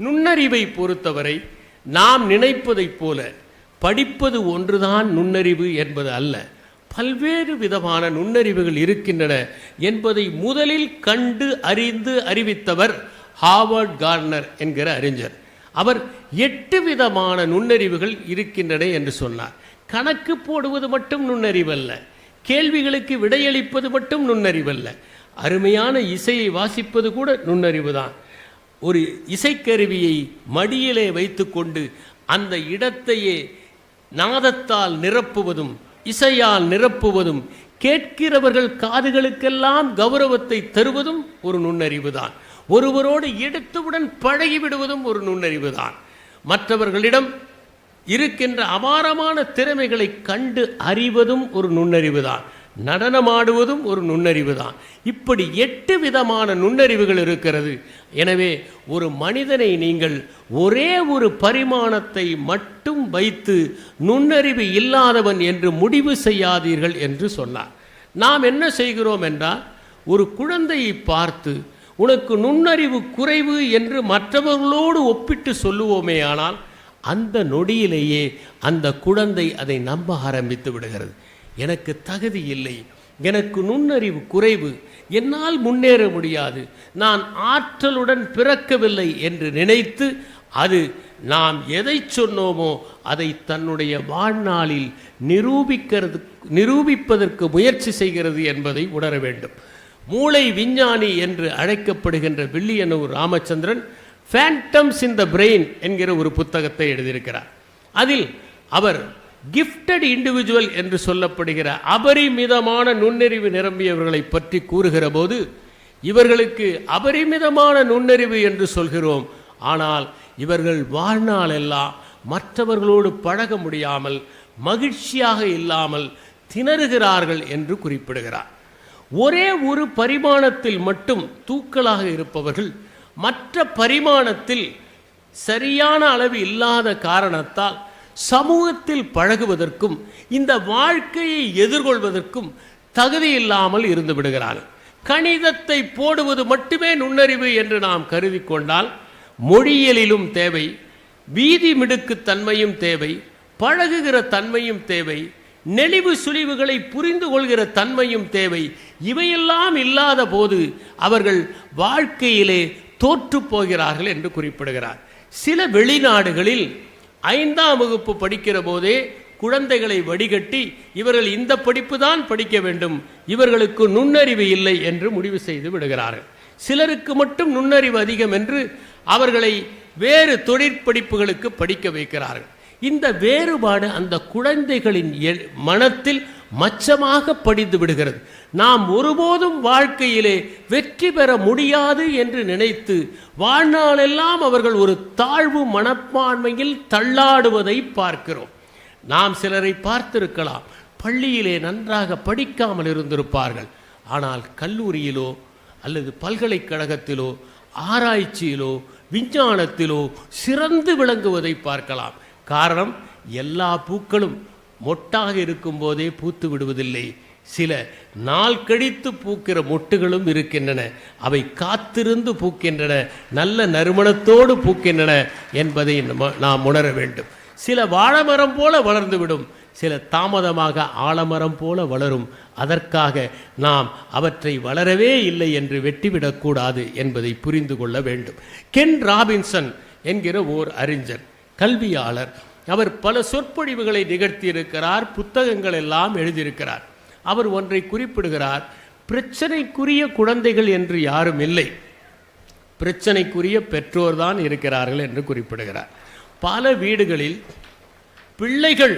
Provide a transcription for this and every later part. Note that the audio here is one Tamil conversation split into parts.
நுண்ணறிவை பொறுத்தவரை நாம் நினைப்பதைப் போல படிப்பது ஒன்றுதான் நுண்ணறிவு என்பது அல்ல. பல்வேறு விதமான நுண்ணறிவுகள் இருக்கின்றன என்பதை முதலில் கண்டு அறிந்து அறிவித்தவர் ஹாவர்ட் கார்னர் என்கிற அறிஞர். அவர் எட்டு விதமான நுண்ணறிவுகள் இருக்கின்றன என்று சொன்னார். கணக்கு போடுவது மட்டும் நுண்ணறிவல்ல. கேள்விகளுக்கு விடையளிப்பது மட்டும் நுண்ணறிவல்ல. அருமையான இசையை வாசிப்பது கூட நுண்ணறிவு தான் ஒரு இசைக்கருவியை மடியிலே வைத்துக்கொண்டு அந்த இடத்தையே நாதத்தால் நிரப்புவதும் இசையால் நிரப்புவதும் கேட்கிறவர்கள் காதுகளுக்கெல்லாம் கௌரவத்தை தருவதும் ஒரு நுண்ணறிவு தான் ஒருவரோடு எடுத்தவுடன் பழகிவிடுவதும் ஒரு நுண்ணறிவு தான் மற்றவர்களிடம் இருக்கின்ற அபாரமான திறமைகளை கண்டு அறிவதும் ஒரு நுண்ணறிவு தான் நடனமாடுவதும் ஒரு நுண்ணறிவு தான். இப்படி எட்டு விதமான நுண்ணறிவுகள் இருக்கிறது. எனவே ஒரு மனிதனை நீங்கள் ஒரே ஒரு பரிமாணத்தை மட்டும் வைத்து நுண்ணறிவு இல்லாதவன் என்று முடிவு செய்யாதீர்கள் என்று சொன்னார். நாம் என்ன செய்கிறோம் என்றால் ஒரு குழந்தையை பார்த்து உனக்கு நுண்ணறிவு குறைவு என்று மற்றவர்களோடு ஒப்பிட்டு சொல்லுவோமே ஆனால் அந்த நொடியிலேயே அந்த குழந்தை அதை நம்ப ஆரம்பித்து விடுகிறது. எனக்கு தகுதி இல்லை எனக்கு நுண்ணறிவு குறைவு என்னால் முன்னேற முடியாது நான் ஆற்றலுடன் பிறக்கவில்லை என்று நினைத்து அது நாம் எதை சொன்னோமோ அதை தன்னுடைய வாழ்நாளில் நிரூபிக்கிறது நிரூபிப்பதற்கு முயற்சி செய்கிறது என்பதை உணர வேண்டும். மூளை விஞ்ஞானி என்று அழைக்கப்படுகின்ற Villianur Ramachandran phantoms in the brain என்கிற ஒரு புத்தகத்தை எழுதியிருக்கிறார். அதில் அவர் கிஃப்டட் இண்டிவிஜுவல் என்று சொல்லப்படுகிற அபரிமிதமான நுண்ணறிவு நிரம்பியவர்களை பற்றி கூறுகிற போது இவர்களுக்கு அபரிமிதமான நுண்ணறிவு என்று சொல்கிறோம். ஆனால் இவர்கள் வாழ்நாளெல்லாம் மற்றவர்களோடு பழக முடியாமல் மகிழ்ச்சியாக இல்லாமல் திணறுகிறார்கள் என்று குறிப்பிடுகிறார். ஒரே ஒரு பரிமாணத்தில் மட்டும் தூக்கலாக இருப்பவர்கள் மற்ற பரிமாணத்தில் சரியான அளவு இல்லாத காரணத்தால் சமூகத்தில் பழகுவதற்கும் இந்த வாழ்க்கையை எதிர்கொள்வதற்கும் தகுதி இல்லாமல் இருந்து விடுகிறார்கள். கணிதத்தை போடுவது மட்டுமே நுண்ணறிவு என்று நாம் கருதி கொண்டால் மொழியியலிலும் தேவை வீதி மிடுக்கு தன்மையும் தேவை பழகுகிற தன்மையும் தேவை நெளிவு சுழிவுகளை புரிந்து கொள்கிற தன்மையும் தேவை இவையெல்லாம் இல்லாத போது அவர்கள் வாழ்க்கையிலே தோற்று போகிறார்கள் என்று குறிப்பிடுகிறார். சில வெளிநாடுகளில் ஐந்தாம் வகுப்பு படிக்கிற போதே குழந்தைகளை வடிகட்டி இவர்கள் இந்த படிப்பு தான் படிக்க வேண்டும் இவர்களுக்கு நுண்ணறிவு இல்லை என்று முடிவு செய்து விடுகிறார்கள். சிலருக்கு மட்டும் நுண்ணறிவு அதிகம் என்று அவர்களை வேறு தொழிற்படிப்புகளுக்கு படிக்க வைக்கிறார்கள். இந்த வேறுபாடு அந்த குழந்தைகளின் எ- மனத்தில் மச்சமாக படிந்து விடுகிறது. நாம் ஒருபோதும் வாழ்க்கையிலே வெற்றி பெற முடியாது என்று நினைத்து வாழ்நாளெல்லாம் அவர்கள் ஒரு தாழ்வு மனப்பான்மையில் தள்ளாடுவதை பார்க்கிறோம். நாம் சிலரை பார்த்திருக்கலாம். பள்ளியிலே நன்றாக படிக்காமல் இருந்திருப்பார்கள். ஆனால் கல்லூரியிலோ அல்லது பல்கலைக்கழகத்திலோ ஆராய்ச்சியிலோ விஞ்ஞானத்திலோ சிறந்து விளங்குவதை பார்க்கலாம். காரணம் எல்லா பூக்களும் மொட்டாக இருக்கும்போதே பூத்து விடுவதில்லை. சில நாள் கழித்து பூக்கிற மொட்டுகளும் இருக்கின்றன. அவை காத்திருந்து பூக்கின்றன. நல்ல நறுமணத்தோடு பூக்கின்றன என்பதை நாம் உணர வேண்டும். சில வாழைமரம் போல வளர்ந்துவிடும் சில தாமதமாக ஆலமரம் போல வளரும். அதற்காக நாம் அவற்றை வளரவே இல்லை என்று வெட்டிவிடக்கூடாது என்பதை புரிந்து கொள்ள வேண்டும். கென் ராபின்சன் என்கிற ஓர் அறிஞர் கல்வியாளர். அவர் பல சொற்பொழிவுகளை நிகழ்த்தியிருக்கிறார் புத்தகங்கள் எல்லாம் எழுதியிருக்கிறார். அவர் ஒன்றை குறிப்பிடுகிறார் பிரச்சனைக்குரிய குழந்தைகள் என்று யாரும் இல்லை. பிரச்சனைக்குரிய பெற்றோர்தான் இருக்கிறார்கள் என்று குறிப்பிடுகிறார். பல வீடுகளில் பிள்ளைகள்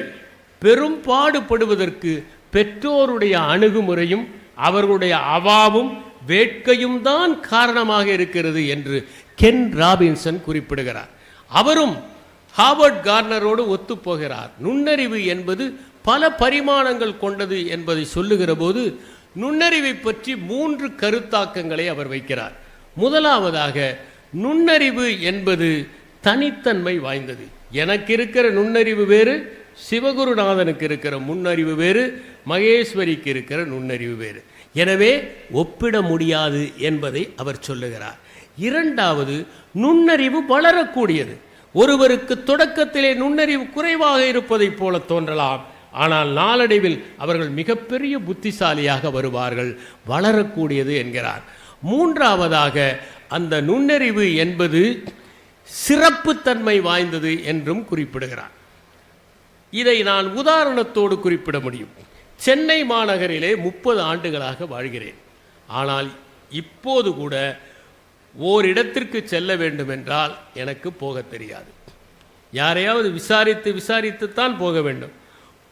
பெரும்பாடுபடுவதற்கு பெற்றோருடைய அணுகுமுறையும் அவர்களுடைய அவாவும் வேட்கையும் தான் காரணமாக இருக்கிறது என்று கென் ராபின்சன் குறிப்பிடுகிறார். அவரும் ஹாவர்ட் கார்னரோடு ஒத்துப்போகிறார். நுண்ணறிவு என்பது பல பரிமாணங்கள் கொண்டது என்பதை சொல்லுகிற போது நுண்ணறிவை பற்றி மூன்று கருத்தாக்கங்களை அவர் வைக்கிறார். முதலாவதாக நுண்ணறிவு என்பது தனித்தன்மை வாய்ந்தது. எனக்கு இருக்கிற நுண்ணறிவு வேறு சிவகுருநாதனுக்கு இருக்கிற முன்னறிவு வேறு மகேஸ்வரிக்கு இருக்கிற நுண்ணறிவு வேறு. எனவே ஒப்பிட முடியாது என்பதை அவர் சொல்லுகிறார். இரண்டாவது நுண்ணறிவு வளரக்கூடியது. ஒருவருக்கு தொடக்கத்திலே நுண்ணறிவு குறைவாக இருப்பதைப் போல தோன்றலாம். ஆனால் நாளடைவில் அவர்கள் மிகப்பெரிய புத்திசாலியாக வருவார்கள் வளரக்கூடியது என்கிறார். மூன்றாவதாக அந்த நுண்ணறிவு என்பது சிறப்புத்தன்மை வாய்ந்தது என்றும் குறிப்பிடுகிறார். இதை நான் உதாரணத்தோடு குறிப்பிட முடியும். சென்னை மாநகரிலே முப்பது ஆண்டுகளாக வாழ்கிறேன். ஆனால் இப்போது கூட ஓரிடத்திற்கு செல்ல வேண்டுமென்றால் எனக்கு போக தெரியாது. யாரையாவது விசாரித்து விசாரித்துத்தான் போக வேண்டும்.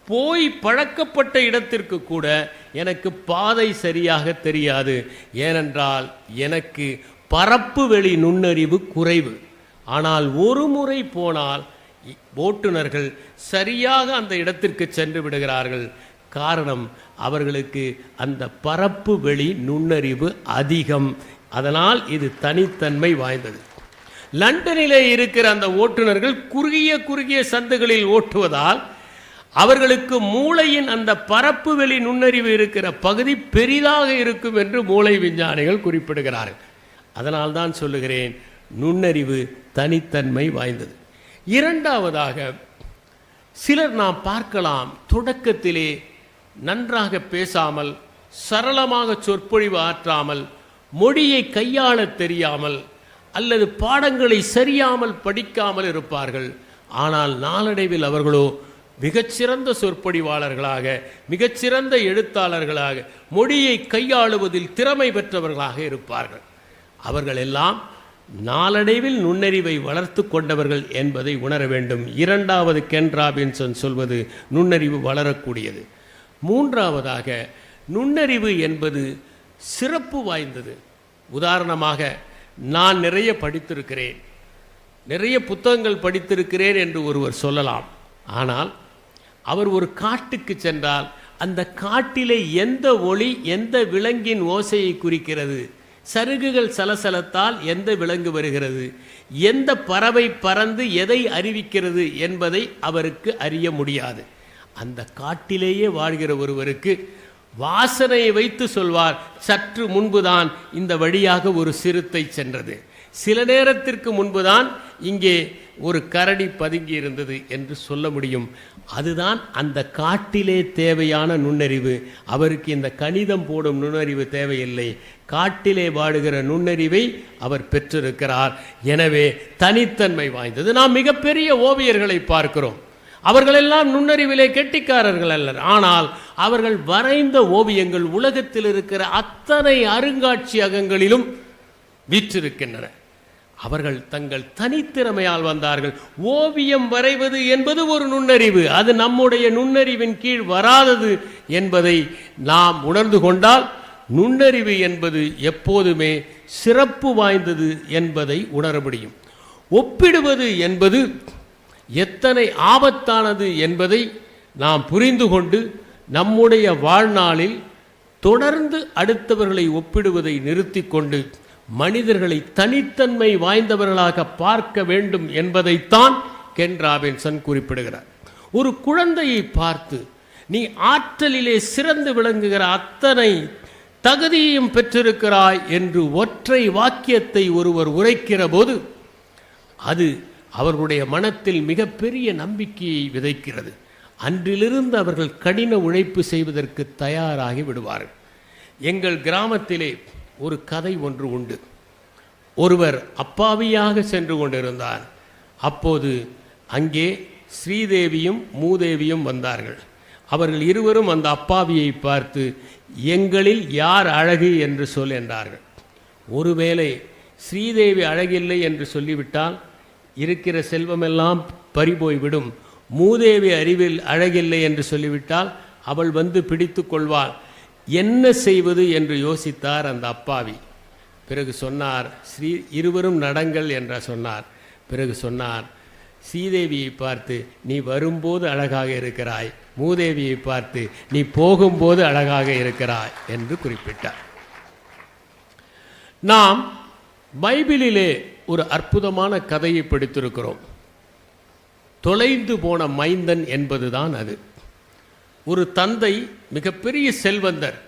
போய் பழக்கப்பட்ட இடத்திற்கு கூட எனக்கு பாதை சரியாக தெரியாது. ஏனென்றால் எனக்கு பரப்பு வெளி நுண்ணறிவு குறைவு. ஆனால் ஒரு முறை போனால் ஓட்டுநர்கள் சரியாக அந்த இடத்திற்கு சென்று விடுகிறார்கள். காரணம் அவர்களுக்கு அந்த பரப்பு வெளி நுண்ணறிவு அதிகம். அதனால் இது தனித்தன்மை வாய்ந்தது. லண்டனிலே இருக்கிற அந்த ஓட்டுநர்கள் குறுகிய குறுகிய சந்துகளில் ஓட்டுவதால் அவர்களுக்கு மூளையின் அந்த பரப்பு வெளி நுண்ணறிவு இருக்கிற பகுதி பெரிதாக இருக்கும் என்று மூளை விஞ்ஞானிகள் குறிப்பிடுகிறார்கள். அதனால் தான் சொல்லுகிறேன் நுண்ணறிவு தனித்தன்மை வாய்ந்தது. இரண்டாவதாக சிலர் நாம் பார்க்கலாம் தொடக்கத்திலே நன்றாக பேசாமல் சரளமாக சொற்பொழிவு ஆற்றாமல் மொழியை கையாளத் தெரியாமல் அல்லது பாடங்களை சரியாமல் படிக்காமல் இருப்பார்கள். ஆனால் நாளடைவில் அவர்களோ மிகச்சிறந்த சொற்பொழிவாளர்களாக மிகச்சிறந்த எழுத்தாளர்களாக மொழியை கையாளுவதில் திறமை பெற்றவர்களாக இருப்பார்கள். அவர்கள் எல்லாம் நாளடைவில் நுண்ணறிவை வளர்த்து கொண்டவர்கள் என்பதை உணர வேண்டும். இரண்டாவது கென் ராபின்சன் சொல்வது நுண்ணறிவு வளரக்கூடியது. மூன்றாவதாக நுண்ணறிவு என்பது சிறப்பு வாய்ந்தது. உதாரணமாக நான் நிறைய படித்திருக்கிறேன். நிறைய புத்தகங்கள் படித்திருக்கிறேன் என்று ஒருவர் சொல்லலாம். ஆனால் அவர் ஒரு காட்டுக்கு சென்றால் அந்த காட்டிலே எந்த ஒளி எந்த விலங்கின் ஓசையை குறிக்கிறது? சருகுகள் சலசலத்தால் எந்த விலங்கு வருகிறது? எந்த பறவை பறந்து எதை அறிவிக்கிறது என்பதை அவருக்கு அறிய முடியாது. அந்த காட்டிலேயே வாழ்கிற ஒருவருக்கு வாசனையை வைத்து சொல்வார் சற்று முன்புதான் இந்த வழியாக ஒரு சிறுத்தை சென்றது. சில நேரத்திற்கு முன்புதான் இங்கே ஒரு கரடி பதுங்கி இருந்தது என்று சொல்ல முடியும். அதுதான் அந்த காட்டிலே தேவையான நுண்ணறிவு. அவருக்கு இந்த கணிதம் போடும் நுண்ணறிவு தேவையில்லை. காட்டிலே வாடுகிற நுண்ணறிவை அவர் பெற்றிருக்கிறார். எனவே தனித்தன்மை வாய்ந்தது. நாம் மிகப்பெரிய ஓவியர்களை பார்க்கிறோம். அவர்களெல்லாம் நுண்ணறிவிலே கெட்டிக்காரர்கள் அல்லர். ஆனால் அவர்கள் வரைந்த ஓவியங்கள் உலகத்தில் இருக்கிற அத்தனை அருங்காட்சியகங்களிலும் வீற்றிருக்கின்றன. அவர்கள் தங்கள் தனித்திறமையால் வந்தார்கள். ஓவியம் வரைவது என்பது ஒரு நுண்ணறிவு. அது நம்முடைய நுண்ணறிவின் கீழ் வராதது என்பதை நாம் உணர்ந்து கொண்டால் நுண்ணறிவு என்பது எப்போதுமே சிறப்பு வாய்ந்தது என்பதை உணர முடியும். ஒப்பிடுவது என்பது எத்தனை ஆபத்தானது என்பதை நாம் புரிந்து கொண்டு நம்முடைய வாழ்நாளில் தொடர்ந்து அடுத்தவர்களை ஒப்பிடுவதை நிறுத்தி கொண்டு மனிதர்களை தனித்தன்மை வாய்ந்தவர்களாக பார்க்க வேண்டும் என்பதைத்தான் கென் ராபின்சன் குறிப்பிடுகிறார். ஒரு குழந்தையை பார்த்து நீ ஆற்றலிலே சிறந்து விளங்குகிற அத்தனை தகுதியையும் பெற்றிருக்கிறாய் என்று ஒற்றை வாக்கியத்தை ஒருவர் உரைக்கிற போது அது அவர்களுடைய மனத்தில் மிகப்பெரிய நம்பிக்கையை விதைக்கிறது. அன்றிலிருந்து அவர்கள் கடின உழைப்பு செய்வதற்கு தயாராகி விடுவார்கள். எங்கள் கிராமத்திலே ஒரு கதை ஒன்று உண்டு. ஒருவர் அப்பாவியாக சென்று கொண்டிருந்தார். அப்போது அங்கே ஸ்ரீதேவியும் மூதேவியும் வந்தார்கள். அவர்கள் இருவரும் அந்த அப்பாவியை பார்த்து எங்களில் யார் அழகு என்று சொல் என்றார்கள். ஒருவேளை ஸ்ரீதேவி அழகில்லை என்று சொல்லிவிட்டால் இருக்கிற செல்வமெல்லாம் பறிபோய்விடும். மூதேவி அறிவில் அழகில்லை என்று சொல்லிவிட்டால் அவள் வந்து பிடித்து கொள்வாள். என்ன செய்வது என்று யோசித்தார் அந்த அப்பாவி. பிறகு சொன்னார் ஸ்ரீ இருவரும் நடங்கள் என்ற சொன்னார். பிறகு சொன்னார் ஸ்ரீதேவியை பார்த்து நீ வரும்போது அழகாக இருக்கிறாய். மூதேவியை பார்த்து நீ போகும்போது அழகாக இருக்கிறாய் என்று குறிப்பிட்டார். நாம் பைபிளிலே ஒரு அற்புதமான கதையை படித்திருக்கிறோம். தொலைந்து போன மைந்தன் என்பதுதான் அது. ஒரு தந்தை மிகப்பெரிய செல்வந்தர்.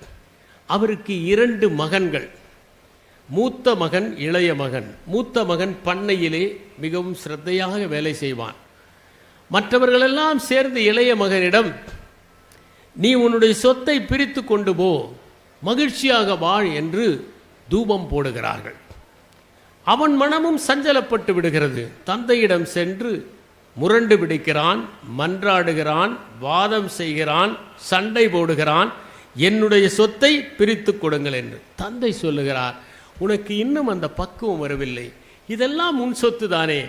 அவருக்கு இரண்டு மகன்கள். மூத்த மகன் இளைய மகன். மூத்த மகன் பண்ணையிலே மிகவும் சிரத்தையாக வேலை செய்வான். மற்றவர்களெல்லாம் சேர்ந்து இளைய மகனிடம் நீ உன்னுடைய சொத்தை பிரித்து கொண்டு போ. மகிழ்ச்சியாக வாழ் என்று தூபம் போடுகிறார்கள். அவன் மனமும் சஞ்சலப்பட்டு விடுகிறது. தந்தையிடம் சென்று முரண்டு பிடிக்கிறான் மன்றாடுகிறான் வாதம் செய்கிறான் சண்டை போடுகிறான். என்னுடைய சொத்தை பிரித்து கொடுங்கள் என்று தந்தை சொல்லுகிறார். உனக்கு இன்னும் அந்த பக்குவம் வரவில்லை. இதெல்லாம் உன் சொத்து தானே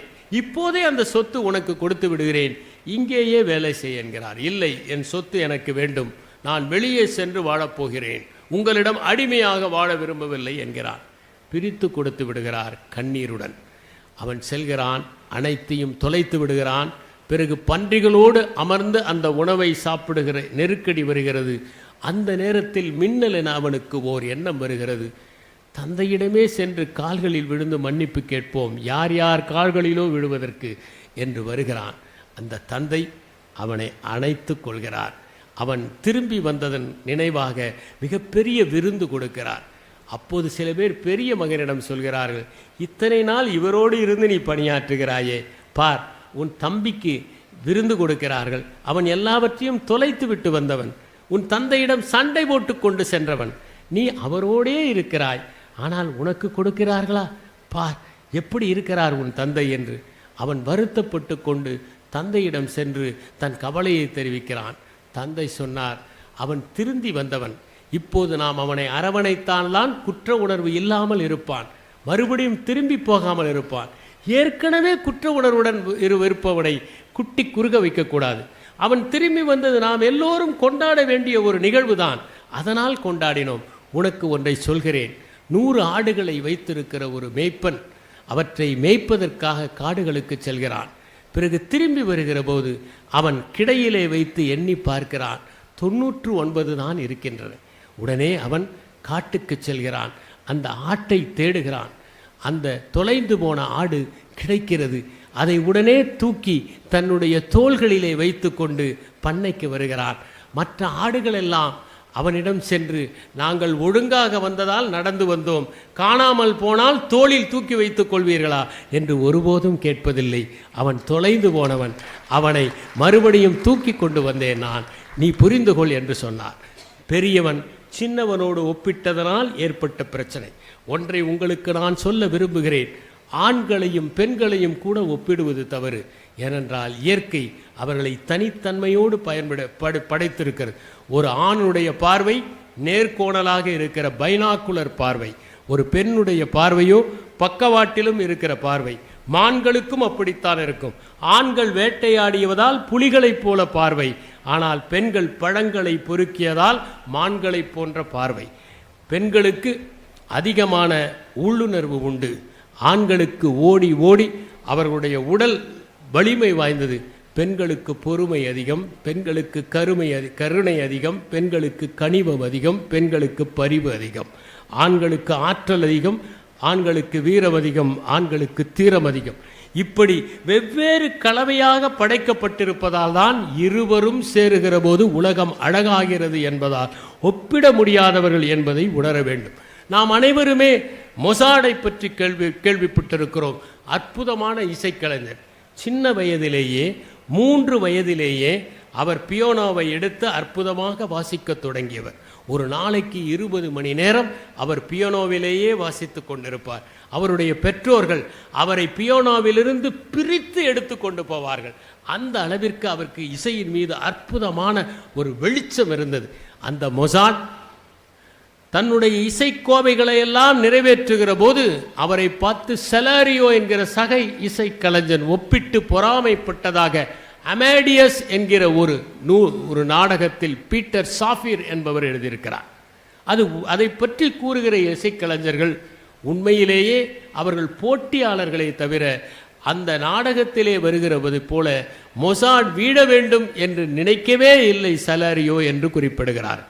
இப்போதே அந்த சொத்து உனக்கு கொடுத்து விடுகிறேன். இங்கேயே வேலை செய் என்கிறார். இல்லை என் சொத்து எனக்கு வேண்டும். நான் வெளியே சென்று வாழப்போகிறேன். உங்களிடம் அடிமையாக வாழ விரும்பவில்லை என்கிறார். பிரித்து கொடுத்து விடுகிறார் கண்ணீருடன். அவன் செல்கிறான் அனைத்தையும் தொலைத்து விடுகிறான். பிறகு பன்றிகளோடு அமர்ந்து அந்த உணவை சாப்பிடுகிற நெருக்கடி வருகிறது. அந்த நேரத்தில் மின்னல் என அவனுக்கு ஓர் எண்ணம் வருகிறது. தந்தையிடமே சென்று கால்களில் விழுந்து மன்னிப்பு கேட்போம். யார் யார் கால்களிலோ விழுவதற்கு என்று வருகிறான். அந்த தந்தை அவனை அணைத்து கொள்கிறார். அவன் திரும்பி வந்ததன் நினைவாக மிகப்பெரிய விருந்து கொடுக்கிறார். அப்போது சில பேர் பெரிய மகனிடம் சொல்கிறார்கள் இத்தனை நாள் இவரோடு இருந்து நீ பணியாற்றுகிறாயே பார் உன் தம்பிக்கு விருந்து கொடுக்கிறார்கள். அவன் எல்லாவற்றையும் தொலைத்து விட்டு வந்தவன். உன் தந்தையிடம் சண்டை போட்டு கொண்டு சென்றவன். நீ அவரோடே இருக்கிறாய். ஆனால் உனக்கு கொடுக்கிறார்களா? பார் எப்படி இருக்கிறார் உன் தந்தை? என்று அவன் வருத்தப்பட்டு கொண்டு தந்தையிடம் சென்று தன் கவலையை தெரிவிக்கிறான். தந்தை சொன்னார் அவன் திருந்தி வந்தவன். இப்போது நாம் அவனை அரவணைத்தால்தான் குற்ற உணர்வு இல்லாமல் இருப்பான். மறுபடியும் திரும்பி போகாமல் இருப்பான். ஏற்கனவே குற்ற உணர்வுடன் இரு இருப்பவனை குட்டி குறுக வைக்கக்கூடாது. அவன் திரும்பி வந்தது நாம் எல்லோரும் கொண்டாட வேண்டிய ஒரு நிகழ்வுதான். அதனால் கொண்டாடினோம். உனக்கு ஒன்றை சொல்கிறேன். நூறு ஆடுகளை வைத்திருக்கிற ஒரு மேய்ப்பன் அவற்றை மேய்ப்பதற்காக காடுகளுக்கு செல்கிறான். பிறகு திரும்பி வருகிற போது அவன் கிடையிலே வைத்து எண்ணி பார்க்கிறான். தொன்னூற்று ஒன்பது தான் இருக்கின்றன. உடனே அவன் காட்டுக்கு செல்கிறான். அந்த ஆட்டை தேடுகிறான். அந்த தொலைந்து போன ஆடு கிடைக்கிறது. அதை உடனே தூக்கி தன்னுடைய தோள்களிலே வைத்துக்கொண்டு பண்ணைக்கு வருகிறான். மற்ற ஆடுகள் எல்லாம் அவனிடம் சென்று நாங்கள் ஒழுங்காக வந்ததால் நடந்து வந்தோம். காணாமல் போனால் தோளில் தூக்கி வைத்துக் கொள்வீர்களா? என்று ஒருபோதும் கேட்பதில்லை. அவன் தொலைந்து போனவன் அவனை மறுபடியும் தூக்கி கொண்டு வந்தேன் நான். நீ புரிந்து கொள் என்று சொன்னார். பெரியவன் சின்னவனோடு ஒப்பிட்டதனால் ஏற்பட்ட பிரச்சனை. ஒன்றை உங்களுக்கு நான் சொல்ல விரும்புகிறேன். ஆண்களையும் பெண்களையும் கூட ஒப்பிடுவது தவறு. ஏனென்றால் இயற்கை அவர்களை தனித்தன்மையோடு பயன்பட படை படைத்திருக்கிறது. ஒரு ஆணுடைய பார்வை நேர்கோணலாக இருக்கிற பைனாக்குலர் பார்வை. ஒரு பெண்ணுடைய பார்வையோ பக்கவாட்டிலும் இருக்கிற பார்வை. மான்களுக்கும் அப்படித்தான் இருக்கும். ஆண்கள் வேட்டையாடியவதால் புலிகளைப் போல பார்வை. ஆனால் பெண்கள் பழங்களை பொறுக்கியதால் மான்களைப் போன்ற பார்வை. பெண்களுக்கு அதிகமான உள்ளுணர்வு உண்டு. ஆண்களுக்கு ஓடி ஓடி அவர்களுடைய உடல் வலிமை வாய்ந்தது. பெண்களுக்கு பொறுமை அதிகம் பெண்களுக்கு கருமை அதி கருணை அதிகம் பெண்களுக்கு கனிவம் அதிகம் பெண்களுக்கு பரிவு அதிகம். ஆண்களுக்கு ஆற்றல் அதிகம் ஆண்களுக்கு வீரம் அதிகம் ஆண்களுக்கு தீரம் அதிகம் இப்படி வெவ்வேறு கலவையாக படைக்கப்பட்டிருப்பதால் தான் இருவரும் சேருகிற போது உலகம் அழகாகிறது என்பதால் ஒப்பிட முடியாதவர்கள் என்பதை உணர வேண்டும். நாம் அனைவருமே மொசாடை பற்றி கேள்வி கேள்விப்பட்டிருக்கிறோம். அற்புதமான இசைக்கலைஞர் சின்ன வயதிலேயே மூன்று வயதிலேயே அவர் பியோனோவை எடுத்து அற்புதமாக வாசிக்கத் தொடங்கியவர். ஒரு நாளைக்கு இருபது மணி நேரம் அவர் பியோனோவிலேயே வாசித்து கொண்டிருப்பார். அவருடைய பெற்றோர்கள் அவரை பியோனோவிலிருந்து பிரித்து எடுத்து கொண்டு போவார்கள். அந்த அளவிற்கு அவருக்கு இசையின் மீது அற்புதமான ஒரு வெளிச்சம் இருந்தது. அந்த மொசாட் தன்னுடைய இசைக்கோவைகளை எல்லாம் நிறைவேற்றுகிற போது அவரை பார்த்து செலாரியோ என்கிற சகை இசைக்கலைஞன் ஒப்பிட்டு பொறாமைப்பட்டதாக அமேடியஸ் என்கிற ஒரு நூ ஒரு நாடகத்தில் பீட்டர் சாஃபிர் என்பவர் எழுதியிருக்கிறார். அது அதை பற்றி கூறுகிற இசைக்கலைஞர்கள் உண்மையிலேயே அவர்கள் போட்டியாளர்களை தவிர அந்த நாடகத்திலே வருகிறது போல மொசாட் வீட வேண்டும் என்று நினைக்கவே இல்லை சலாரியோ என்று குறிப்பிடுகிறார்.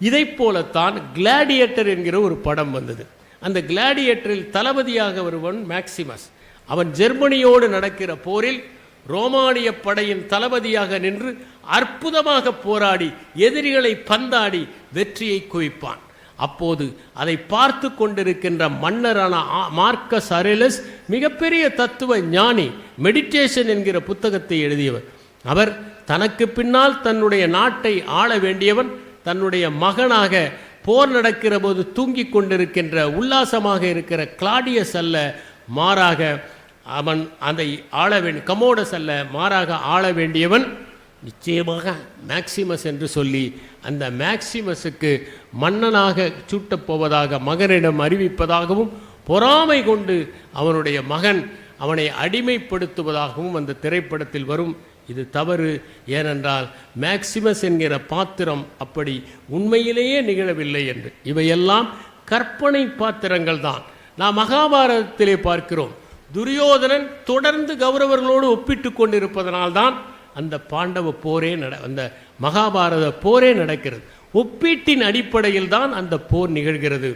இதைப் போலத்தான் கிளாடியேட்டர் என்கிற ஒரு படம் வந்தது. அந்த கிளாடியேட்டரில் தளபதியாக வருவன் மேக்சிமஸ் அவன் ஜெர்மனியோடு நடக்கிற போரில் ரோமானிய படையின் தளபதியாக நின்று அற்புதமாக போராடி எதிரிகளை பந்தாடி வெற்றியை குவிப்பான். அப்போது அதை பார்த்து கொண்டிருக்கின்ற மன்னரான ஆ- மார்க்கஸ் அரேலஸ் மிகப்பெரிய தத்துவ ஞானி மெடிடேஷன் என்கிற புத்தகத்தை எழுதியவர். அவர் தனக்கு பின்னால் தன்னுடைய நாட்டை ஆள வேண்டியவன் தன்னுடைய மகனாக போர் நடக்கிற போது தூங்கிக் கொண்டிருக்கின்ற உல்லாசமாக இருக்கிற கிளாடியஸ் அல்ல மாறாக அவன் அதை ஆள வேண்டிய கமோடஸ் அல்ல மாறாக ஆள வேண்டியவன் நிச்சயமாக மேக்சிமஸ் என்று சொல்லி அந்த மேக்சிமஸுக்கு மன்னனாக சூட்டப் போவதாக மகனிடம் அறிவிப்பதாகவும் பொறாமை கொண்டு அவனுடைய மகன் அவனை அடிமைப்படுத்துவதாகவும் அந்த திரைப்படத்தில் வரும். இது தவறு. ஏனென்றால் மேக்சிமஸ் என்கிற பாத்திரம் அப்படி உண்மையிலேயே நிகழவில்லை என்று. இவையெல்லாம் கற்பனை பாத்திரங்கள் தான் நாம் மகாபாரதத்திலே பார்க்கிறோம். துரியோதனன் தொடர்ந்து கௌரவர்களோடு ஒப்பிட்டு கொண்டிருப்பதனால்தான் அந்த பாண்டவ போரே நட அந்த மகாபாரத போரே நடக்கிறது. ஒப்பீட்டின் அடிப்படையில் தான் அந்த போர் நிகழ்கிறது.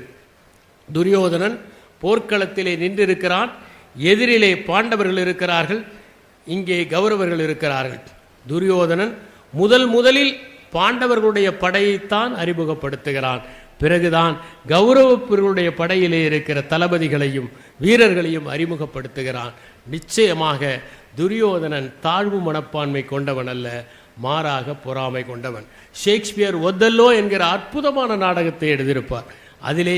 துரியோதனன் போர்க்களத்திலே நின்றிருக்கிறான். எதிரிலே பாண்டவர்கள் இருக்கிறார்கள். இங்கே கௌரவர்கள் இருக்கிறார்கள். துரியோதனன் முதல் முதலில் பாண்டவர்களுடைய படையைத்தான் அறிமுகப்படுத்துகிறான். பிறகுதான் கௌரவர்களுடைய படையிலே இருக்கிற தளபதிகளையும் வீரர்களையும் அறிமுகப்படுத்துகிறான். நிச்சயமாக துரியோதனன் தாழ்வு மனப்பான்மை கொண்டவன் அல்ல மாறாக பொறாமை கொண்டவன். ஷேக்ஸ்பியர் ஒத்தல்லோ என்கிற அற்புதமான நாடகத்தை எழுதியிருப்பார் அதிலே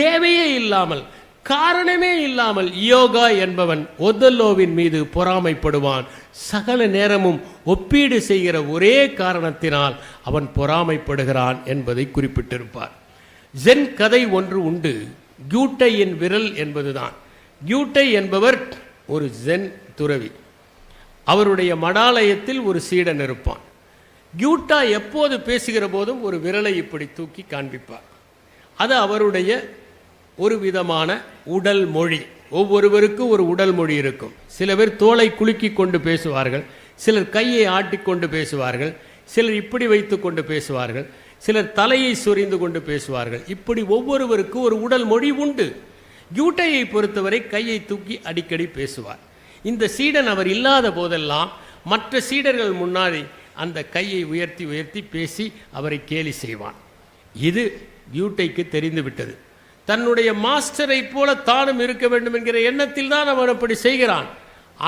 தேவையே இல்லாமல் காரணமே இல்லாமல் யோகா என்பவன் ஒத்தல்லோவின் மீது பொறாமைப்படுவான். சகல நேரமும் ஒப்பீடு செய்கிற ஒரே காரணத்தினால் அவன் பொறாமைப்படுகிறான் என்பதை குறிப்பிட்டிருப்பார். ஜென் கதை ஒன்று உண்டு. கியூட்டையின் விரல் என்பதுதான். கியூட்டை என்பவர் ஒரு ஜென் துறவி. அவருடைய மடாலயத்தில் ஒரு சீடன் இருப்பான். கியூட்டா எப்போது பேசுகிற போதும் ஒரு விரலை இப்படி தூக்கி காண்பிப்பார். அது அவருடைய ஒரு விதமான உடல் மொழி. ஒவ்வொருவருக்கும் ஒரு உடல் மொழி இருக்கும். சில பேர் தோலை குலுக்கி கொண்டு பேசுவார்கள். சிலர் கையை ஆட்டிக்கொண்டு பேசுவார்கள். சிலர் இப்படி வைத்துக்கொண்டு பேசுவார்கள். சிலர் தலையை சொரிந்து கொண்டு பேசுவார்கள். இப்படி ஒவ்வொருவருக்கும் ஒரு உடல் மொழி உண்டு. யூட்டையை பொறுத்தவரை கையை தூக்கி அடிக்கடி பேசுவார். இந்த சீடன் அவர் இல்லாத போதெல்லாம் மற்ற சீடர்கள் முன்னாடி அந்த கையை உயர்த்தி உயர்த்தி பேசி அவரை கேலி செய்வான். இது யூட்டைக்கு தெரிந்துவிட்டது தன்னுடைய மாஸ்டரை போல தானும் இருக்க வேண்டும் என்கிற எண்ணத்தில் தான் அவன் அப்படி செய்கிறான்.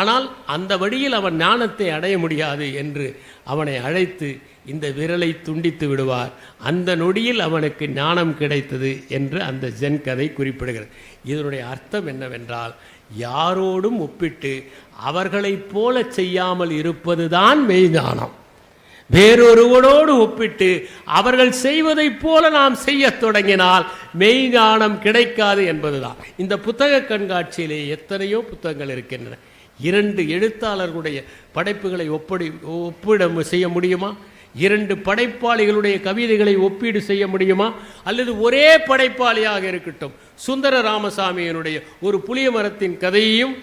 ஆனால் அந்த வழியில் அவன் ஞானத்தை அடைய முடியாது என்று அவனை அழைத்து இந்த விரலை துண்டித்து விடுவார். அந்த நொடியில் அவனுக்கு ஞானம் கிடைத்தது என்று அந்த ஜென் கதை குறிப்பிடுகிறது. இதனுடைய அர்த்தம் என்னவென்றால் யாரோடும் ஒப்பிட்டு அவர்களைப் போல செய்யாமல் இருப்பதுதான் மெய்ஞானம் வேறொருவனோடு ஒப்பிட்டு அவர்கள் செய்வதைப் போல நாம் செய்யத் தொடங்கினால் மெய்ஞானம் கிடைக்காது என்பதுதான். இந்த புத்தக கண்காட்சியிலே எத்தனையோ புத்தகங்கள் இருக்கின்றன. இரண்டு எழுத்தாளர்களுடைய படைப்புகளை ஒப்படி ஒப்பிட செய்ய முடியுமா? இரண்டு படைப்பாளிகளுடைய கவிதைகளை ஒப்பீடு செய்ய முடியுமா? அல்லது ஒரே படைப்பாளியாக இருக்கட்டும். சுந்தர ராமசாமியினுடைய ஒரு புளிய மரத்தின் கதையையும்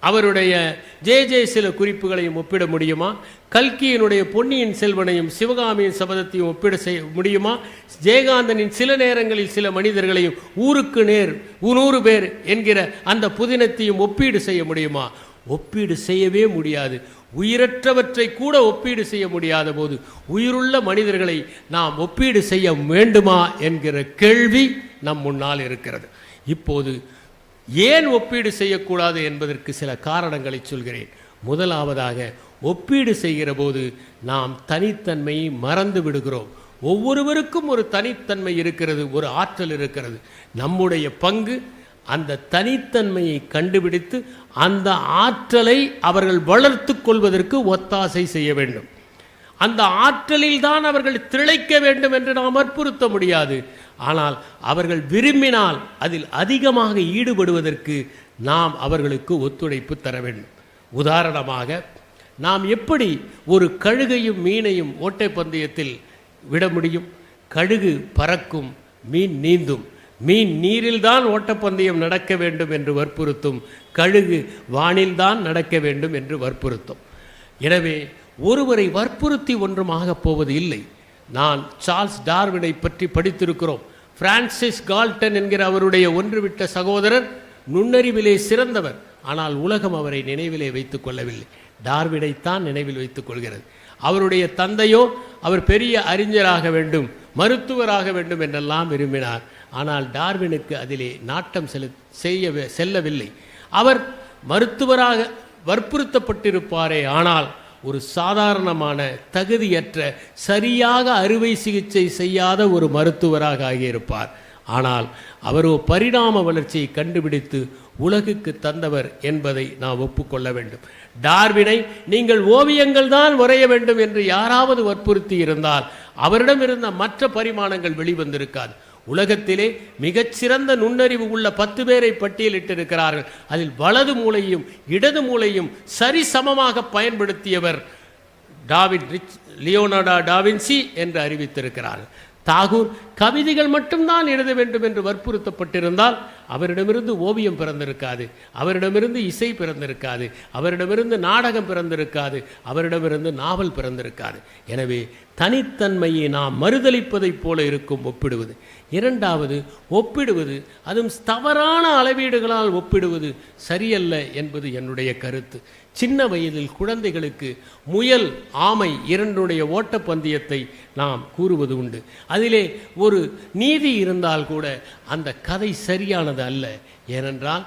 அவருடைய ஜே ஜே சில குறிப்புகளையும் ஒப்பிட முடியுமா? கல்கியினுடைய பொன்னியின் செல்வனையும் சிவகாமியின் சபதத்தையும் ஒப்பிட செய்ய முடியுமா? ஜெயகாந்தனின் சில நேரங்களில் சில மனிதர்களையும் ஊருக்கு நேர் நூறு பேர் என்கிற அந்த புதினத்தையும் ஒப்பீடு செய்ய முடியுமா? ஒப்பீடு செய்யவே முடியாது. உயிரற்றவற்றை கூட ஒப்பீடு செய்ய முடியாத போது உயிருள்ள மனிதர்களை நாம் ஒப்பீடு செய்ய வேண்டுமா என்கிற கேள்வி நம் முன்னால் இருக்கிறது. இப்போது ஏன் ஒப்பீடு செய்யக்கூடாது என்பதற்கு சில காரணங்களை சொல்கிறேன். முதலாவதாக ஒப்பீடு செய்கிற போது நாம் தனித்தன்மையை மறந்து விடுகிறோம். ஒவ்வொருவருக்கும் ஒரு தனித்தன்மை இருக்கிறது ஒரு ஆற்றல் இருக்கிறது. நம்முடைய பங்கு அந்த தனித்தன்மையை கண்டுபிடித்து அந்த ஆற்றலை அவர்கள் வளர்த்து கொள்வதற்கு ஒத்தாசை செய்ய வேண்டும். அந்த ஆற்றலில் தான் அவர்கள் திளைக்க வேண்டும் என்று நாம் வற்புறுத்த முடியாது. ஆனால் அவர்கள் விரும்பினால் அதில் அதிகமாக ஈடுபடுவதற்கு நாம் அவர்களுக்கு ஒத்துழைப்பு தர வேண்டும். உதாரணமாக நாம் எப்படி ஒரு கழுகையும் மீனையும் ஓட்டைப்பந்தயத்தில் விட முடியும்? கழுகு பறக்கும் மீன் நீந்தும். மீன் நீரில்தான் ஓட்டப்பந்தயம் நடக்க வேண்டும் என்று வற்புறுத்தும் கழுகு வானில்தான் நடக்க வேண்டும் என்று வற்புறுத்தும். எனவே ஒருவரை வற்புறுத்தி ஒன்றும் ஆகப் போவது இல்லை. நான் சார்ல்ஸ் டார்வினை பற்றி படித்திருக்கிறோம். பிரான்சிஸ் கால்டன் என்கிற அவருடைய ஒன்றுவிட்ட சகோதரர் நுண்ணறிவிலே சிறந்தவர். ஆனால் உலகம் அவரை நினைவிலே வைத்துக் கொள்ளவில்லை. டார்வினைத்தான் நினைவில் வைத்துக் கொள்கிறது. அவருடைய தந்தையோ அவர் பெரிய அறிஞராக வேண்டும் மருத்துவராக வேண்டும் என்றெல்லாம் விரும்பினார். ஆனால் டார்வினுக்கு அதிலே நாட்டம் செலு செய்ய செல்லவில்லை. அவர் மருத்துவராக வற்புறுத்தப்பட்டிருப்பாரே ஆனால் ஒரு சாதாரணமான தகுதியற்ற சரியாக அறுவை சிகிச்சை செய்யாத ஒரு மருத்துவராக ஆகியிருப்பார். ஆனால் அவரோ பரிணாம வளர்ச்சியை கண்டுபிடித்து உலகுக்கு தந்தவர் என்பதை நாம் ஒப்புக்கொள்ள வேண்டும். டார்வினை நீங்கள் ஓவியங்கள் தான் வரைய வேண்டும் என்று யாராவது வற்புறுத்தி இருந்தால் அவரிடம் இருந்த மற்ற பரிமாணங்கள் வெளிவந்திருக்காது. உலகத்திலே மிகச்சிறந்த நுண்ணறிவு உள்ள பத்து பேரை பட்டியலிட்டிருக்கிறார்கள். அதில் வலது மூளையும் இடது மூளையும் சரிசமமாக பயன்படுத்தியவர் டாவின் ரிச் லியோனார்டா டாவின்சி என்று அறிவித்திருக்கிறார்கள். தாகூர் கவிதைகள் மட்டும்தான் எழுத வேண்டும் என்று வற்புறுத்தப்பட்டிருந்தால் அவரிடமிருந்து ஓவியம் பிறந்திருக்காது அவரிடமிருந்து இசை பிறந்திருக்காது அவரிடமிருந்து நாடகம் பிறந்திருக்காது அவரிடமிருந்து நாவல் பிறந்திருக்காது. எனவே தனித்தன்மையை நாம் மறுதளிப்பதைப் போல இருக்கும் ஒப்பிடுவது. இரண்டாவது ஒப்பிடுவது அதுவும் தவறான அளவீடுகளால் ஒப்பிடுவது சரியல்ல என்பது என்னுடைய கருத்து. சின்ன வயதில் குழந்தைகளுக்கு முயல் ஆமை இரண்டுடைய ஓட்டப்பந்தயத்தை நாம் கூறுவது உண்டு. அதிலே ஒரு நீதி இருந்தால் கூட அந்த கதை சரியானது அல்ல. ஏனென்றால்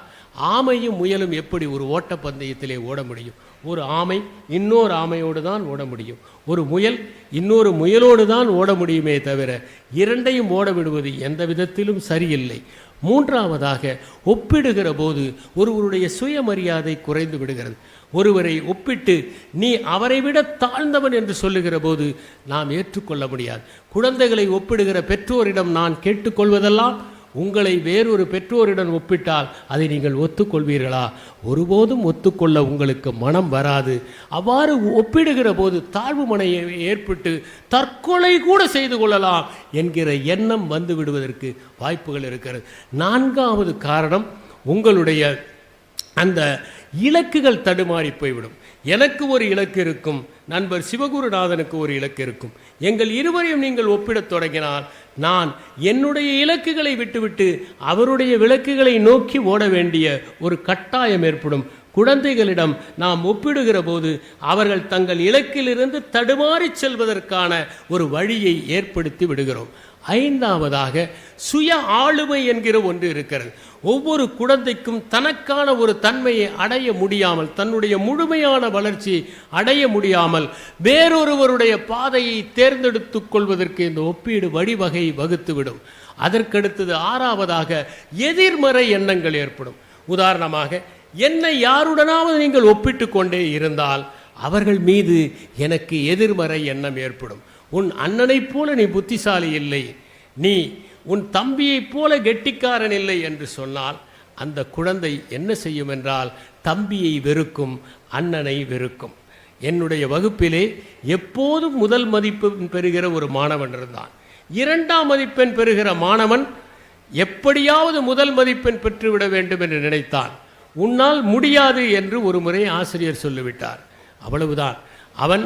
ஆமையும் முயலும் எப்படி ஒரு ஓட்டப்பந்தயத்திலே ஓட முடியும்? ஒரு ஆமை இன்னொரு ஆமையோடு தான் ஓட முடியும். ஒரு முயல் இன்னொரு முயலோடு தான் ஓட முடியுமே தவிர இரண்டையும் ஓட விடுவது எந்த விதத்திலும் சரியில்லை. மூன்றாவதாக ஒப்பிடுகிற போது ஒருவருடைய சுயமரியாதை குறைந்து விடுகிறது. ஒருவரை ஒப்பிட்டு நீ அவரை விட தாழ்ந்தவன் என்று சொல்லுகிற போது நாம் ஏற்றுக்கொள்ள முடியாது. குழந்தைகளை ஒப்பிடுகிற பெற்றோரிடம் நான் கேட்டுக்கொள்வதெல்லாம் உங்களை வேறொரு பெற்றோரிடம் ஒப்பிட்டால் அதை நீங்கள் ஒத்துக்கொள்வீர்களா? ஒருபோதும் ஒத்துக்கொள்ள உங்களுக்கு மனம் வராது. அவ்வாறு ஒப்பிடுகிற போது தாழ்வு மனையை ஏற்பட்டு தற்கொலை கூட செய்து கொள்ளலாம் என்கிற எண்ணம் வந்து விடுவதற்கு வாய்ப்புகள் இருக்கிறது. நான்காவது காரணம் உங்களுடைய அந்த இலக்குகள் தடுமாறி போய்விடும். எனக்கு ஒரு இலக்கு இருக்கும். நண்பர் சிவகுருநாதனுக்கு ஒரு இலக்கு இருக்கும். எங்கள் இருவரையும் நீங்கள் ஒப்பிடத் தொடங்கினால் நான் என்னுடைய இலக்குகளை விட்டுவிட்டு அவருடைய விளக்குகளை நோக்கி ஓட வேண்டிய ஒரு கட்டாயம் ஏற்படும். குழந்தைகளிடம் நாம் ஒப்பிடுகிற போது அவர்கள் தங்கள் இலக்கிலிருந்து தடுமாறிச் செல்வதற்கான ஒரு வழியை ஏற்படுத்தி விடுகிறோம். ஐந்தாவதாக சுய ஆளுமை என்கிற ஒன்று இருக்கிறது. ஒவ்வொரு குழந்தைக்கும் தனக்கான ஒரு தன்மையை அடைய முடியாமல் தன்னுடைய முழுமையான வளர்ச்சி அடைய முடியாமல் வேறொருவருடைய பாதையை தேர்ந்தெடுத்து கொள்வதற்கு இந்த ஒப்பீடு வழிவகை வகுத்துவிடும். அதற்கடுத்தது ஆறாவதாக எதிர்மறை எண்ணங்கள் ஏற்படும். உதாரணமாக என்னை யாருடனாவது நீங்கள் ஒப்பிட்டு கொண்டே இருந்தால் அவர்கள் மீது எனக்கு எதிர்மறை எண்ணம் ஏற்படும். உன் அண்ணனைப் போல நீ புத்திசாலி இல்லை. நீ உன் தம்பியைப் போல கெட்டிக்காரன் இல்லை என்று சொன்னால் அந்த குழந்தை என்ன செய்யும் என்றால் தம்பியை வெறுக்கும் அண்ணனை வெறுக்கும். என்னுடைய வகுப்பிலே எப்போதும் முதல் மதிப்பெண் பெறுகிற ஒரு மாணவன் இருந்தான். இரண்டாம் மதிப்பெண் பெறுகிற மாணவன் எப்படியாவது முதல் மதிப்பெண் பெற்றுவிட வேண்டும் என்று நினைத்தான். உன்னால் முடியாது என்று ஒரு முறை ஆசிரியர் சொல்லிவிட்டார். அவ்வளவுதான். அவன்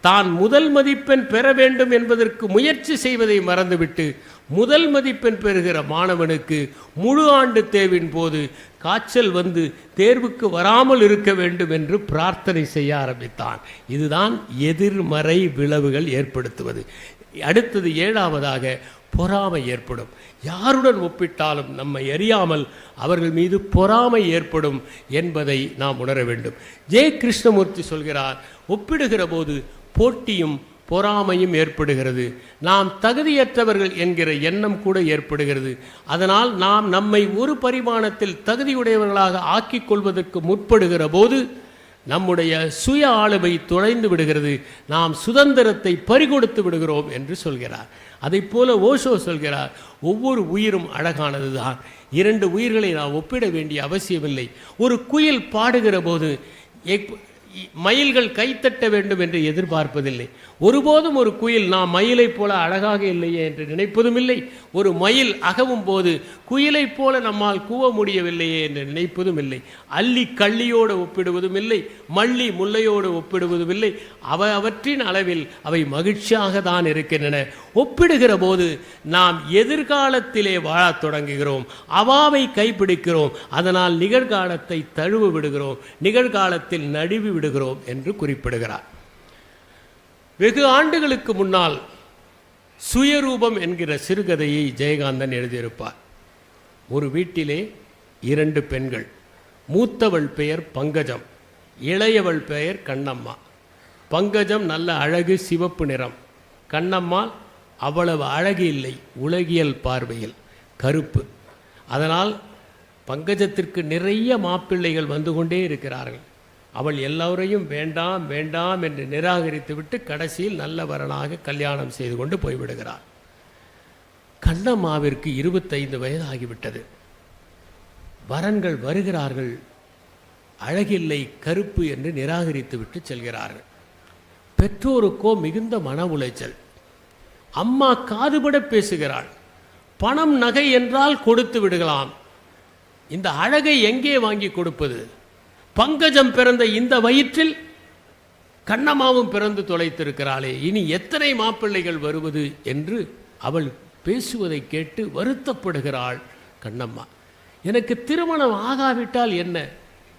தான் முதல் மதிப்பெண் பெற வேண்டும் என்பதற்கு முயற்சி செய்வதை மறந்துவிட்டு முதல் மதிப்பெண் பெறுகிற மாணவனுக்கு முழு ஆண்டு தேர்வின் போது காய்ச்சல் வந்து தேர்வுக்கு வராமல் இருக்க வேண்டும் என்று பிரார்த்தனை செய்ய ஆரம்பித்தான். இதுதான் எதிர்மறை விளைவுகள் ஏற்படுத்துவது. அடுத்தது ஏழாவதாக பொறாமை ஏற்படும். யாருடன் ஒப்பிட்டாலும் நம்மை அறியாமல் அவர்கள் மீது பொறாமை ஏற்படும் என்பதை நாம் உணர வேண்டும். ஜெய கிருஷ்ணமூர்த்தி சொல்கிறார் ஒப்பிடுகிற போது போட்டியும் பொறாமையும் ஏற்படுகிறது. நாம் தகுதியற்றவர்கள் என்கிற எண்ணம் கூட ஏற்படுகிறது. அதனால் நாம் நம்மை ஒரு பரிமாணத்தில் தகுதியுடையவர்களாக ஆக்கிக் கொள்வதற்கு முற்படுகிற போது நம்முடைய சுய ஆளுமை தொலைந்து விடுகிறது. நாம் சுதந்திரத்தை பறிகொடுத்து விடுகிறோம் என்று சொல்கிறார். அதைப் போல ஓஷோ சொல்கிறார் ஒவ்வொரு உயிரும் அழகானது தான் இரண்டு உயிர்களை நாம் ஒப்பிட வேண்டிய அவசியமில்லை. ஒரு குயில் பாடுகிற போது மயில்கள் கைத்தட்ட வேண்டும் என்று எதிர்பார்ப்பதில்லை. ஒருபோதும் ஒரு குயில் நாம் மயிலைப் போல அழகாக இல்லையே என்று நினைப்பதும் இல்லை ஒரு மயில் அகவும் போது குயிலைப் போல நம்மால் கூவ முடியவில்லையே என்று நினைப்பதும் இல்லை அள்ளி கள்ளியோடு ஒப்பிடுவதும் இல்லை மள்ளி முல்லையோடு ஒப்பிடுவதும் இல்லை அவ அவற்றின் அளவில் அவை மகிழ்ச்சியாக தான் இருக்கின்றன. ஒப்பிடுகிற போது நாம் எதிர்காலத்திலே வாழத் தொடங்குகிறோம். அவாவை கைப்பிடிக்கிறோம். அதனால் நிகழ்காலத்தை தழுவ விடுகிறோம். நிகழ்காலத்தில் நழுவி விடுகிறோம் என்று குறிப்பிடுகிறார். வெகு ஆண்டுகளுக்கு முன்னால் சுயரூபம் என்கிற சிறுகதையை ஜெயகாந்தன் எழுதியிருப்பார். ஒரு வீட்டிலே இரண்டு பெண்கள். மூத்தவள் பெயர் பங்கஜம் இளையவள் பெயர் கண்ணம்மா. பங்கஜம் நல்ல அழகு சிவப்பு நிறம். கண்ணம்மா அவ்வளவு அழகு இல்லை உலகியல் பார்வையில் கருப்பு. அதனால் பங்கஜத்திற்கு நிறைய மாப்பிள்ளைகள் வந்து கொண்டே இருக்கிறார்கள். அவள் எல்லோரையும் வேண்டாம் வேண்டாம் என்று நிராகரித்துவிட்டு கடைசியில் நல்ல வரனாக கல்யாணம் செய்து கொண்டு போய்விடுகிறார் கண்ணம்மாவிற்கு இருபத்தைந்து வயது ஆகிவிட்டது வரன்கள் வருகிறார்கள். அழகில்லை கருப்பு என்று நிராகரித்து விட்டு செல்கிறார்கள். பெற்றோருக்கோ மிகுந்த மன உளைச்சல். அம்மா காதுபட பேசுகிறாள். பணம் நகை என்றால் கொடுத்து விடுகலாம். இந்த அழகை எங்கே வாங்கி கொடுப்பது? பங்கஜம் பிறந்த இந்த வயிற்றில் கண்ணம்மாவும் பிறந்து தொலைத்திருக்கிறாளே. இனி எத்தனை மாப்பிள்ளைகள் வருவது என்று அவள் பேசுவதை கேட்டு வருத்தப்படுகிறாள் கண்ணம்மா. எனக்கு திருமணம் ஆகாவிட்டால் என்ன?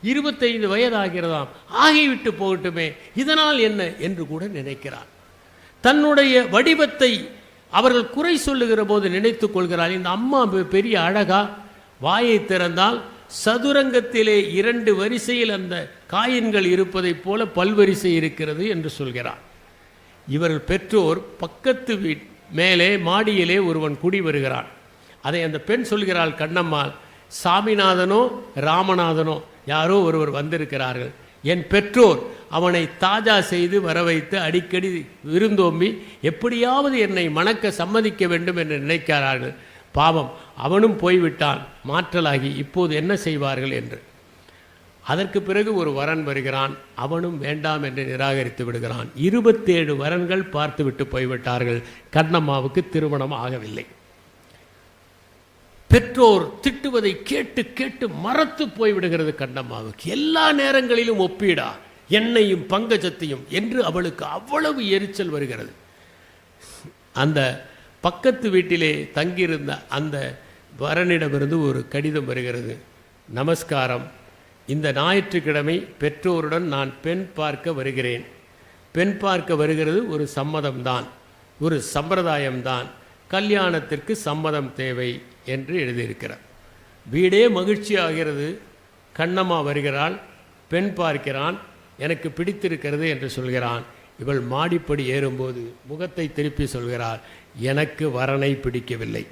இருபத்தைந்து வயதாகிறதாம். ஆகிவிட்டு போகட்டுமே. இதனால் என்ன என்று கூட நினைக்கிறார் தன்னுடைய வடிவத்தை அவர்கள் குறை சொல்லுகிற போது நினைத்து கொள்கிறார் இந்த அம்மா பெரிய அழகா வாயை திறந்தால் சதுரங்கத்திலே இரண்டு வரிசையில் அந்த காயின்கள் இருப்பதைப் போல பல்வரிசை இருக்கிறது என்று சொல்கிறார். இவர்கள் பெற்றோர் பக்கத்து வீட் மேலே மாடியிலே ஒருவன் குடி வருகிறான். அதை அந்த பெண் சொல்கிறாள் கண்ணம்மாள் சாமிநாதனோ ராமநாதனோ யாரோ ஒருவர் வந்திருக்கிறார்கள். என் பெற்றோர் அவனை தாஜா செய்து வர வைத்து அடிக்கடி விருந்தோம்பி எப்படியாவது என்னை மணக்க சம்மதிக்க வேண்டும் என்று நினைக்கிறார்கள். பாவம். அவனும் போய்விட்டான். மாற்றலாகி இப்போது என்ன செய்வார்கள் என்று. அதற்கு பிறகு ஒரு வரன் வருகிறான். அவனும் வேண்டாம் என்று நிராகரித்து விடுகிறான். இருபத்தேழு வரன்கள் பார்த்துவிட்டு போய்விட்டார்கள். கண்ணம்மாவுக்கு திருமணம் ஆகவில்லை. பெற்றோர் திட்டுவதை கேட்டு கேட்டு மறத்து போய்விடுகிறது கண்ணம்மாவுக்கு எல்லா நேரங்களிலும் ஒப்பீடா. என்னையும் பங்கஜத்தையும் என்று அவளுக்கு அவ்வளவு எரிச்சல் வருகிறது. அந்த பக்கத்து வீட்டிலே தங்கியிருந்த அந்த வரனிடமிருந்து ஒரு கடிதம் வருகிறது. நமஸ்காரம். இந்த ஞாயிற்றுக்கிழமை பெற்றோருடன் நான் பெண் பார்க்க வருகிறேன். பெண் பார்க்க வருகிறது ஒரு சம்மதம்தான். ஒரு சம்பிரதாயம்தான். கல்யாணத்திற்கு சம்மதம் தேவை என்று எழுதியிருக்கிறார். வீடே மகிழ்ச்சி ஆகிறது. கண்ணம்மா வருகிறாள். பெண் பார்க்கிறான். எனக்கு பிடித்திருக்கிறது என்று சொல்கிறான். இவள் மாடிப்படி ஏறும்போது முகத்தை திருப்பி சொல்கிறாள். எனக்கு வரனை பிடிக்கவில்லை.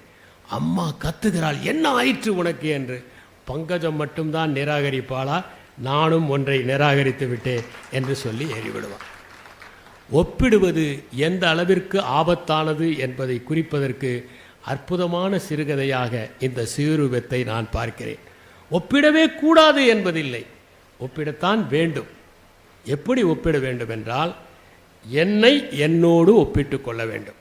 அம்மா கத்துகிறாள் என்ன ஆயிற்று உனக்கு? என்று. பங்கஜம் மட்டும்தான் நிராகரிப்பாளா? நானும் ஒன்றை நிராகரித்து விட்டேன் என்று சொல்லி ஏறிவிடுவான் ஒப்பிடுவது எந்த அளவிற்கு ஆபத்தானது என்பதை குறிப்பதற்கு அற்புதமான சிறுகதையாக இந்த சீருவத்தை நான் பார்க்கிறேன். ஒப்பிடவே கூடாது என்பதில்லை. ஒப்பிடத்தான் வேண்டும். எப்படி ஒப்பிட வேண்டும் என்றால் என்னை என்னோடு ஒப்பிட்டுக் கொள்ள வேண்டும்.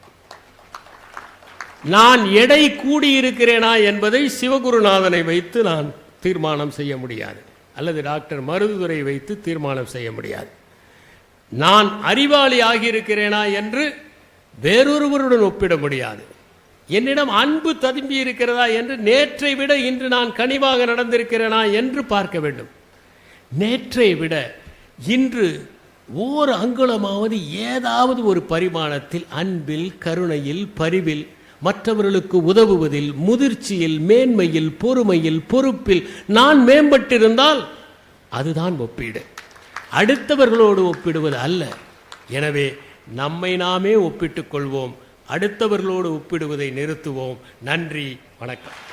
நான் எடை கூடியிருக்கிறேனா என்பதை சிவகுருநாதனை வைத்து நான் தீர்மானம் செய்ய முடியாது. அல்லது டாக்டர் மருதுதுரை வைத்து தீர்மானம் செய்ய முடியாது. நான் அறிவாளி ஆகியிருக்கிறேனா என்று வேறொருவருடன் ஒப்பிட முடியாது. என்னிடம் அன்பு ததும்பி இருக்கிறதா என்று நேற்றை விட இன்று நான் கனிவாக நடந்திருக்கிறேனா என்று பார்க்க வேண்டும். நேற்றை விட இன்று ஓர் அங்குலமாவது ஏதாவது ஒரு பரிமாணத்தில் அன்பில் கருணையில் பரிவில் மற்றவர்களுக்கு உதவுவதில் முதிர்ச்சியில் மேன்மையில் பொறுமையில் பொறுப்பில் நான் மேம்பட்டிருந்தால் அதுதான் ஒப்பீடு. அடுத்தவர்களோடு ஒப்பிடுவது அல்ல. எனவே நம்மை நாமே ஒப்பிட்டுக் கொள்வோம். அடுத்தவர்களோடு ஒப்பிடுவதை நிறுத்துவோம். நன்றி வணக்கம்.